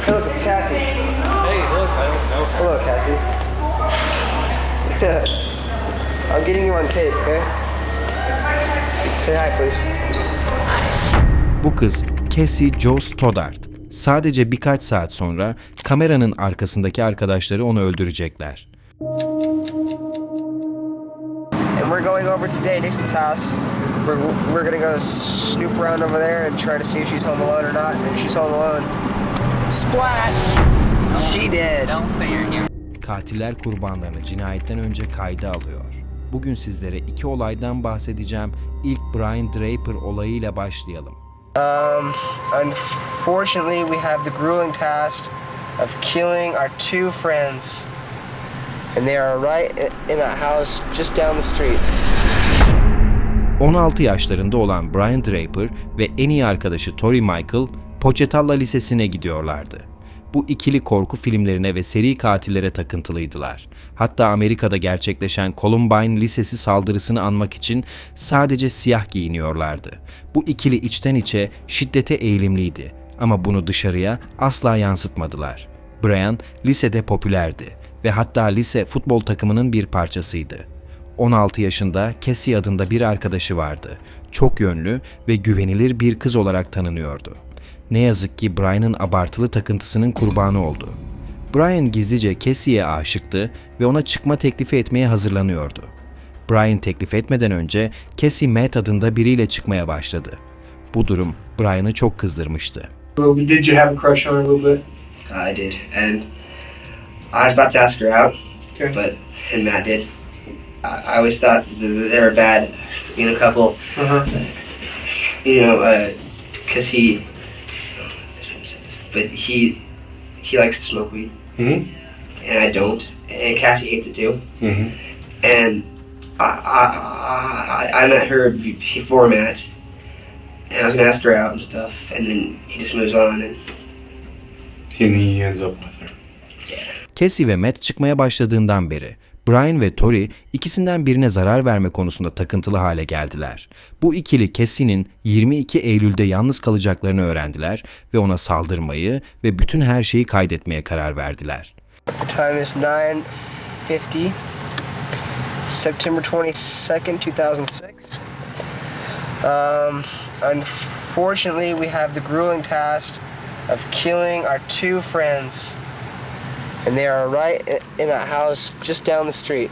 Hey, look, it's Cassie. Hey, look, I don't know. Hello, Cassie. I'm getting you on tape, okay? Say hi, please. Bu kız Cassie Jo Stoddard. Sadece birkaç saat sonra kameranın arkasındaki arkadaşları onu öldürecekler. And we're going over to Day Dixon's house. We're, we're gonna go snoop around over there and try to see if she's home alone or not. And if she's home alone, splat! She did. Katiller kurbanlarını cinayetten önce kayda alıyor. Bugün sizlere iki olaydan bahsedeceğim. İlk Brian Draper olayıyla başlayalım. Um, unfortunately, we have the grueling task of killing our two friends. And they are right in that house just down the street. 16 yaşlarında olan Brian Draper ve en iyi arkadaşı Tori Michael, Pochetalla Lisesi'ne gidiyorlardı. Bu ikili korku filmlerine ve seri katillere takıntılıydılar. Hatta Amerika'da gerçekleşen Columbine Lisesi saldırısını anmak için sadece siyah giyiniyorlardı. Bu ikili içten içe şiddete eğilimliydi ama bunu dışarıya asla yansıtmadılar. Brian lisede popülerdi ve hatta lise futbol takımının bir parçasıydı. 16 yaşında Cassie adında bir arkadaşı vardı. Çok yönlü ve güvenilir bir kız olarak tanınıyordu. Ne yazık ki Brian'ın abartılı takıntısının kurbanı oldu. Brian gizlice Cassie'ye aşıktı ve ona çıkma teklifi etmeye hazırlanıyordu. Brian teklif etmeden önce Cassie Matt adında biriyle çıkmaya başladı. Bu durum Brian'ı çok kızdırmıştı. Did you have a crush on her a little bit? I did. And I was about to ask her out, Okay. but and Matt did. I, I always thought that they were bad being a couple. Uh huh. you know, uh 'cause he, but he, he likes to smoke weed, Mhm. and I don't, and Cassie hates it too. Mhm. And I, I, I, I met her before Matt, and I was gonna ask her out and stuff, and then he just moves on, and And he ends up with her. Cassie ve Matt çıkmaya başladığından beri Brian ve Tori ikisinden birine zarar verme konusunda takıntılı hale geldiler. Bu ikili Cassie'nin 22 Eylül'de yalnız kalacaklarını öğrendiler ve ona saldırmayı ve bütün her şeyi kaydetmeye karar verdiler. the time is 9:50, September 22nd, 2006. Um, unfortunately, we have the grueling task of killing our two friends, and they are right in that house just down the street.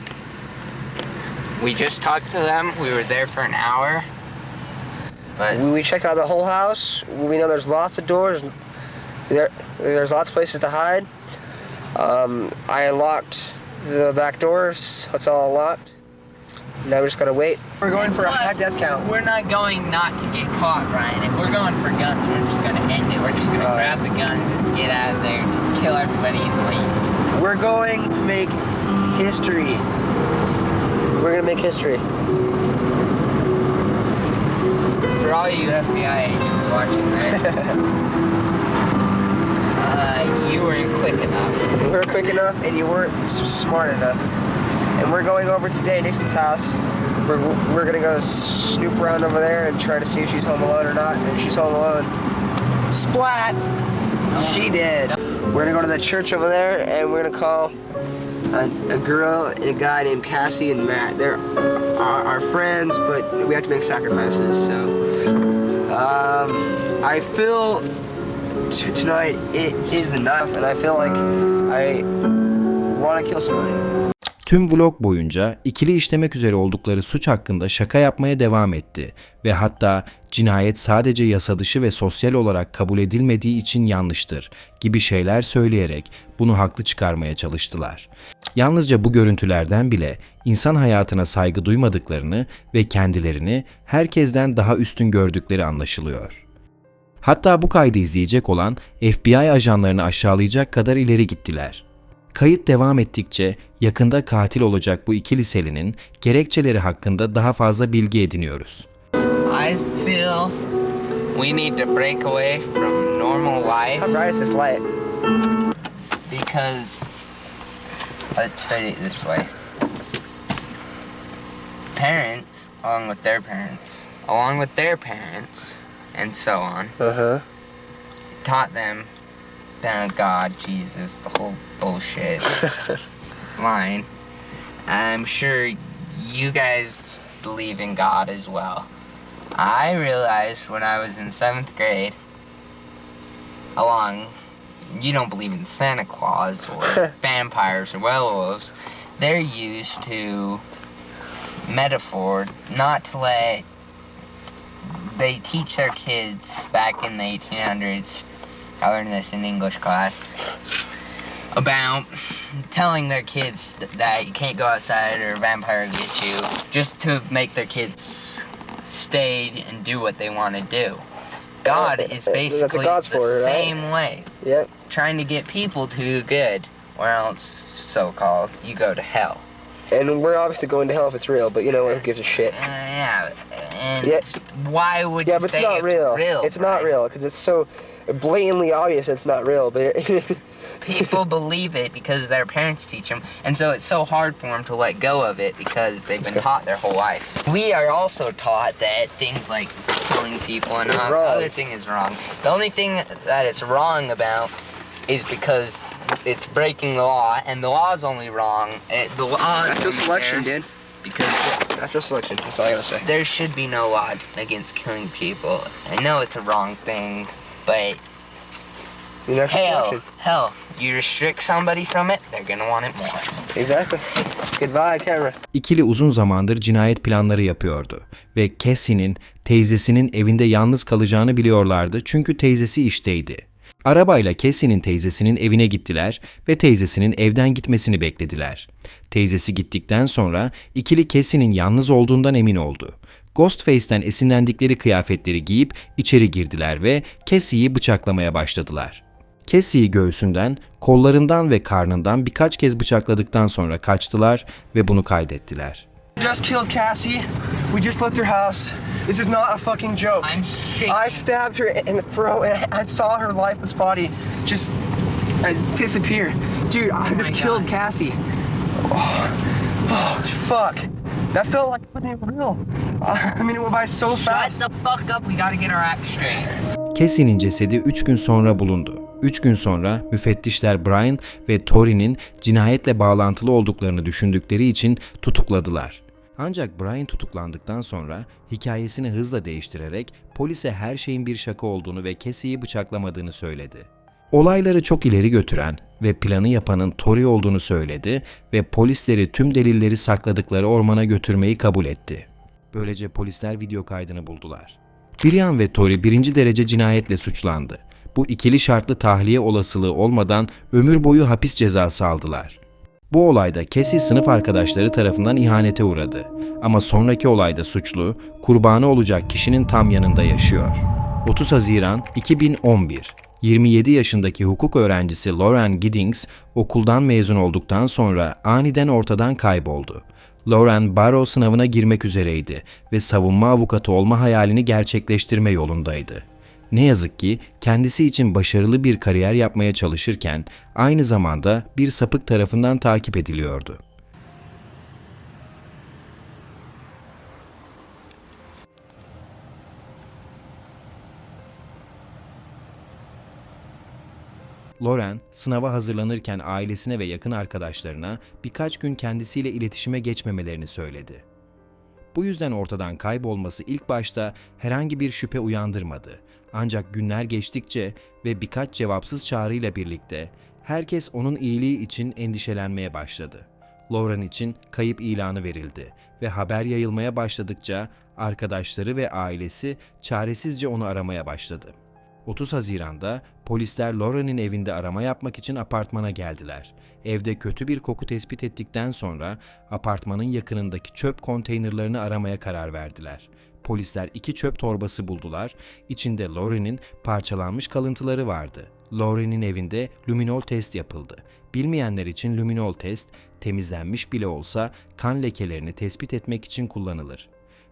We just talked to them. We were there for an hour. But We, checked out the whole house. We know there's lots of doors. There, there's lots of places to hide. Um, I unlocked the back doors, so it's all locked. Now we just gotta wait. We're going for a high death count. We're not going not to get caught, Ryan. If we're going for guns, we're just gonna end it. We're just gonna Uh, grab the guns and get out of there, kill everybody, and leave. We're going to make history. We're gonna make history. For all you FBI agents watching this, uh, you weren't quick enough. We were quick enough, and you weren't s- smart enough. And we're going over today, Dixon's house. We're, we're gonna go snoop around over there and try to see if she's home alone or not. And if she's home alone, splat! She did. We're gonna go to the church over there, and we're gonna call a, a girl and a guy named Cassie and Matt. They're our, our friends, but we have to make sacrifices. So, um, I feel tonight it is enough, and I feel like I want to kill somebody. Tüm vlog boyunca ikili işlemek üzere oldukları suç hakkında şaka yapmaya devam etti ve hatta cinayet sadece yasa dışı ve sosyal olarak kabul edilmediği için yanlıştır gibi şeyler söyleyerek bunu haklı çıkarmaya çalıştılar. Yalnızca bu görüntülerden bile insan hayatına saygı duymadıklarını ve kendilerini herkesten daha üstün gördükleri anlaşılıyor. Hatta bu kaydı izleyecek olan FBI ajanlarını aşağılayacak kadar ileri gittiler. Kayıt devam ettikçe yakında katil olacak bu iki liselinin gerekçeleri hakkında daha fazla bilgi ediniyoruz. I feel we need to break away from normal life How bright is this light? because let's say it this way. Parents, along with their parents, along with their parents, and so on, Uh huh. taught them thank God, Jesus, the whole bullshit line. I'm sure you guys believe in God as well. I realized when I was in seventh grade, along, you don't believe in Santa Claus or vampires or werewolves. They're used to metaphor not to let they teach their kids back in the 1800s. I learned this in English class about telling their kids that you can't go outside or a vampire will get you, just to make their kids stay and do what they want to do. God is basically the for, right? same way, Yep. trying to get people to do good, or else, so-called, you go to hell. And we're obviously going to hell if it's real, but you know what? Who gives a shit? Uh, yeah, and Yeah. why would Yeah, you but it's not it's real. real? It's not real because it's so blatantly obvious it's not real. But people believe it because their parents teach them, and so it's so hard for them to let go of it because they've been taught their whole life. We are also taught that things like killing people and uh, Is all wrong. other thing is wrong. The only thing that it's wrong about is because it's breaking the law, and the eh, law is only wrong. It, the law is natural selection, there dude. Because Natural selection. That's all I gotta say. there should be no law against killing people. I know it's a wrong thing, but hell, hell, you restrict somebody from it, they're gonna want it more. Exactly. Goodbye, camera. İkili uzun zamandır cinayet planları yapıyordu ve Cassie'nin teyzesinin evinde yalnız kalacağını biliyorlardı çünkü teyzesi işteydi. Arabayla Cassie'nin teyzesinin evine gittiler ve teyzesinin evden gitmesini beklediler. Teyzesi gittikten sonra ikili Cassie'nin yalnız olduğundan emin oldu. Ghostface'ten esinlendikleri kıyafetleri giyip içeri girdiler ve Cassie'yi bıçaklamaya başladılar. Cassie'yi göğsünden, kollarından ve karnından birkaç kez bıçakladıktan sonra kaçtılar ve bunu kaydettiler. Just killed Cassie. We just left her house. This is not a fucking joke. I'm shaking. I stabbed her in the throat and I saw her lifeless body just uh, disappear. Dude, I just my killed God. Cassie. Oh, oh, fuck. That felt like it wasn't real. I mean, it went by so Shut fast. the fuck up, we gotta get our act straight. Cassie'nin cesedi 3 gün sonra bulundu. 3 gün sonra müfettişler Brian ve Tori'nin cinayetle bağlantılı olduklarını düşündükleri için tutukladılar. Ancak Brian tutuklandıktan sonra hikayesini hızla değiştirerek polise her şeyin bir şaka olduğunu ve Cassie'yi bıçaklamadığını söyledi. Olayları çok ileri götüren ve planı yapanın Tori olduğunu söyledi ve polisleri tüm delilleri sakladıkları ormana götürmeyi kabul etti. Böylece polisler video kaydını buldular. Brian ve Tori birinci derece cinayetle suçlandı. Bu ikili şartlı tahliye olasılığı olmadan ömür boyu hapis cezası aldılar. Bu olayda Cassie sınıf arkadaşları tarafından ihanete uğradı. Ama sonraki olayda suçlu, kurbanı olacak kişinin tam yanında yaşıyor. 30 Haziran 2011 27 yaşındaki hukuk öğrencisi Lauren Giddings okuldan mezun olduktan sonra aniden ortadan kayboldu. Lauren baro sınavına girmek üzereydi ve savunma avukatı olma hayalini gerçekleştirme yolundaydı. Ne yazık ki kendisi için başarılı bir kariyer yapmaya çalışırken aynı zamanda bir sapık tarafından takip ediliyordu. Lauren, sınava hazırlanırken ailesine ve yakın arkadaşlarına birkaç gün kendisiyle iletişime geçmemelerini söyledi. Bu yüzden ortadan kaybolması ilk başta herhangi bir şüphe uyandırmadı. Ancak günler geçtikçe ve birkaç cevapsız çağrıyla birlikte herkes onun iyiliği için endişelenmeye başladı. Lauren için kayıp ilanı verildi ve haber yayılmaya başladıkça arkadaşları ve ailesi çaresizce onu aramaya başladı. 30 Haziran'da polisler Lauren'in evinde arama yapmak için apartmana geldiler. Evde kötü bir koku tespit ettikten sonra apartmanın yakınındaki çöp konteynerlarını aramaya karar verdiler. Polisler iki çöp torbası buldular. İçinde Lauren'in parçalanmış kalıntıları vardı. Lauren'in evinde luminol test yapıldı. Bilmeyenler için luminol test temizlenmiş bile olsa kan lekelerini tespit etmek için kullanılır.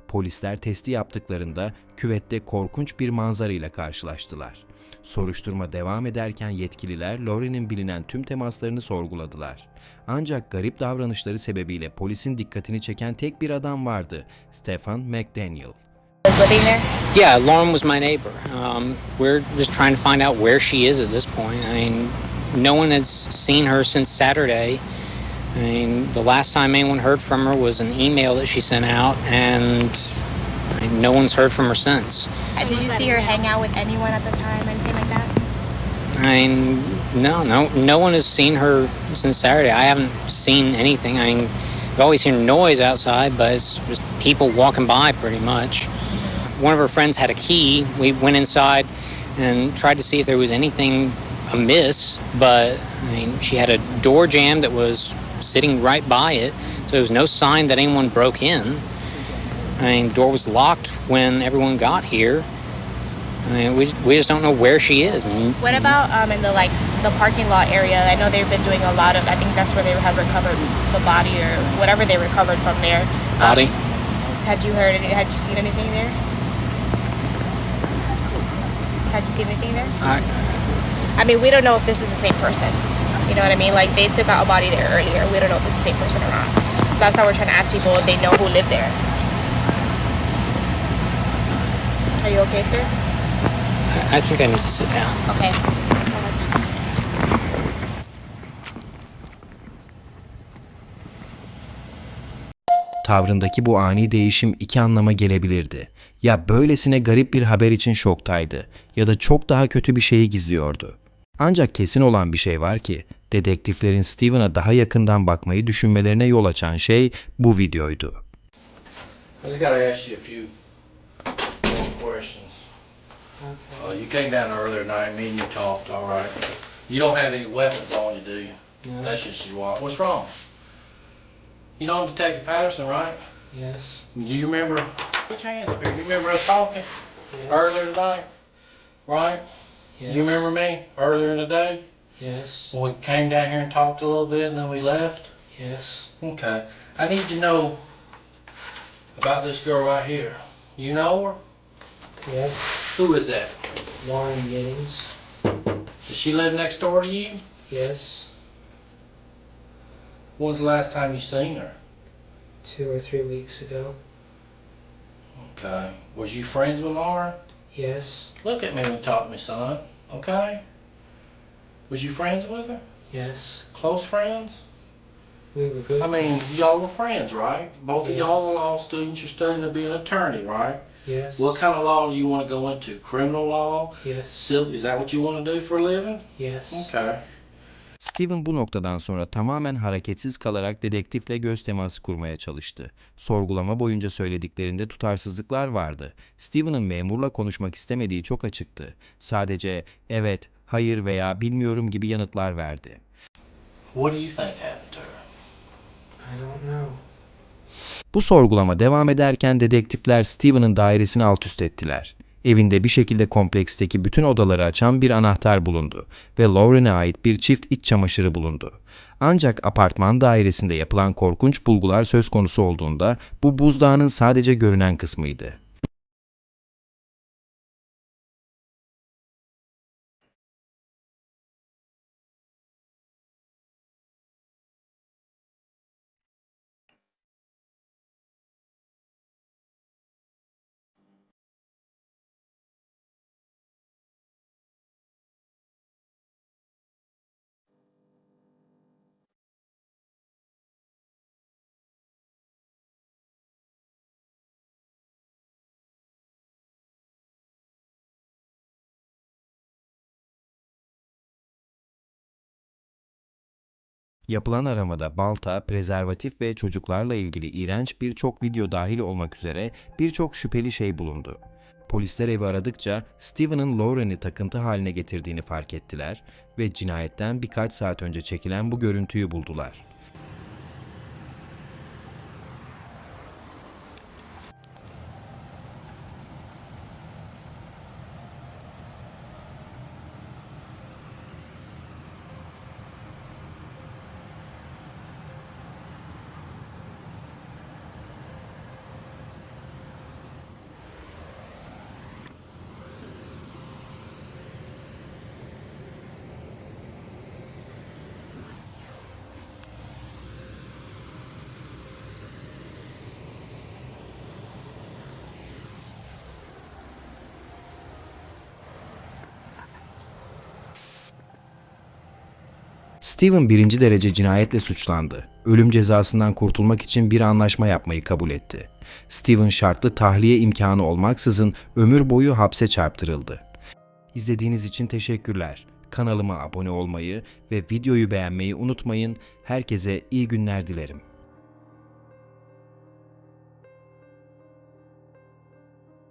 Polisler testi yaptıklarında küvette korkunç bir manzara ile karşılaştılar. Soruşturma devam ederken yetkililer Lori'nin bilinen tüm temaslarını sorguladılar. Ancak garip davranışları sebebiyle polisin dikkatini çeken tek bir adam vardı, Stefan McDaniel. Yeah, Lauren was my neighbor. Um, we're just trying to find out where she is at this point. I mean, no one has seen her since Saturday. I mean, the last time anyone heard from her was an email that she sent out, and I mean, no one's heard from her since. Did you see her hang out with anyone at the time, anything like that? I mean, no, no, no one has seen her since Saturday. I haven't seen anything. I mean, I've always hear noise outside, but it's just people walking by pretty much. One of her friends had a key. We went inside and tried to see if there was anything amiss, but I mean, she had a door jamb that was sitting right by it, so there was no sign that anyone broke in. I mean, the door was locked when everyone got here. I mean, we, we just don't know where she is. What about um in the like the parking lot area? I know they've been doing a lot of. I think that's where they have recovered the body or whatever they recovered from there. Um, Body? Had you heard? any- Had you seen anything there? Had you seen anything there? I, I mean, we don't know if this is the same person. You know what I mean? Like they took out a body there earlier. We don't know if it's the same person or not. That's how we're trying to ask people if they know who lived there. Are you okay, sir? I think I need to sit down. Okay. Tavrındaki bu ani değişim iki anlama gelebilirdi. Ya böylesine garip bir haber için şoktaydı ya da çok daha kötü bir şeyi gizliyordu. Ancak kesin olan bir şey var ki dedektiflerin Steven'a daha yakından bakmayı düşünmelerine yol açan şey bu videoydu. I just gotta ask you a few more questions. Uh, you came down earlier tonight, me and you talked, all right? You don't have any weapons on you, do you? That's just you are. What's wrong? You know Detective Patterson, right? Yes. Do you remember? Put your hands up here. You remember us talking earlier tonight, right? You remember me earlier in the day? Yes. When we came down here and talked a little bit and then we left? Yes. Okay. I need to know about this girl right here. You know her? Yes. Who is that? Lauren Giddings. Does she live next door to you? Yes. When's the last time you seen her? Two or three weeks ago. Okay. Was you friends with Lauren? Yes. Look at me when you talk to me, son. Okay? Was you friends with her? Yes. Close friends? We were good. I mean, y'all were friends, right? Both of y'all are law students. You're studying to be an attorney, right? yes. What kind of law do you want to go into? Criminal law? Yes. Civil? Is that what you want to do for a living? Yes. Okay. Steven bu noktadan sonra tamamen hareketsiz kalarak dedektifle göz teması kurmaya çalıştı. Sorgulama boyunca söylediklerinde tutarsızlıklar vardı. Steven'ın memurla konuşmak istemediği çok açıktı. Sadece evet, hayır veya bilmiyorum gibi yanıtlar verdi. What do you think happened to her? I don't know. Bu sorgulama devam ederken dedektifler Steven'ın dairesini alt üst ettiler. Evinde bir şekilde kompleksteki bütün odaları açan bir anahtar bulundu ve Lauren'e ait bir çift iç çamaşırı bulundu. Ancak apartman dairesinde yapılan korkunç bulgular söz konusu olduğunda bu buzdağının sadece görünen kısmıydı. Yapılan aramada balta, prezervatif ve çocuklarla ilgili iğrenç birçok video dahil olmak üzere birçok şüpheli şey bulundu. Polisler evi aradıkça Steven'ın Lauren'i takıntı haline getirdiğini fark ettiler ve cinayetten birkaç saat önce çekilen bu görüntüyü buldular. Steven birinci derece cinayetle suçlandı. Ölüm cezasından kurtulmak için bir anlaşma yapmayı kabul etti. Steven şartlı tahliye imkanı olmaksızın ömür boyu hapse çarptırıldı. İzlediğiniz için teşekkürler. Kanalıma abone olmayı ve videoyu beğenmeyi unutmayın. Herkese iyi günler dilerim.